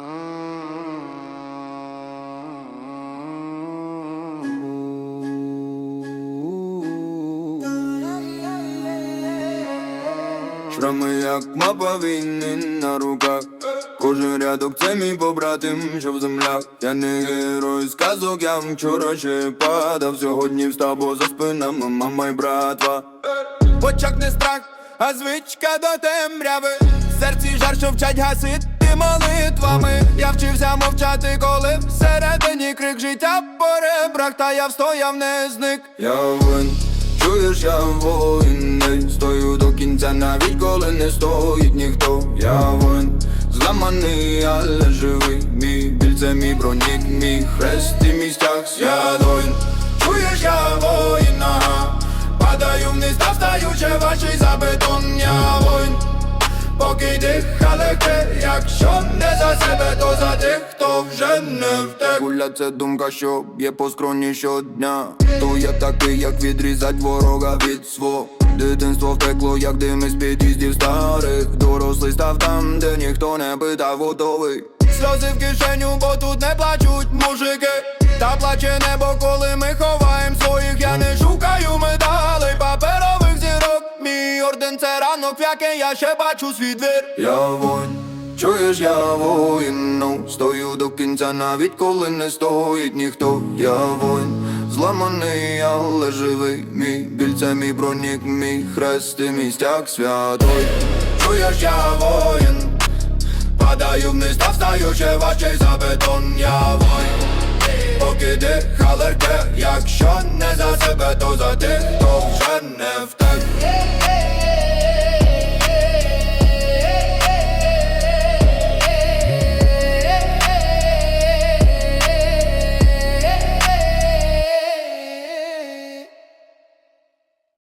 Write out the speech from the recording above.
Шрами як мапа війни на руках. Кожен рядок це мій побратим, що в землях Я не герой сказок, я вчора ще падав. Сьогодні встав, бо за спинами мама й братва. В очах не страх, а звичка до темряви. В серці жар, що вчать молитвами. Я вчився мовчати, коли всередині крик життя по Та я встояв, не зник. Я вин, чуєш, я воїн Стою до кінця, навіть коли не стоїть ніхто. Я вин, зламаний, але живий. Мій біль це мій бронік, мій хрест і мій стяг. Святоїн Чуєш, Поки дихає легке, якщо не за себе, то за тих, хто вже не втек Куля це думка, що б'є по скроні щодня То я такий, як відрізать ворога від свого Дитинство втекло, як дим із під'їздів старих Дорослий став там, де ніхто не питав готовий Сльози в кишеню, бо тут не плачуть мужики Та плаче небо, Мій це ранок, в який я ще бачу свій двір. Я воїн, чуєш, я воїн ну, Стою до кінця, навіть коли не стоїть ніхто. Я воїн, зламаний, але живий. Мій біль це мій бронік, мій хрест і мій стяг святой. Чуєш, я воїн. Падаю вниз та встаю ще важчий за бетон. Я воїн. Поки дихає легке, якщо не за себе, то за тих, хто вже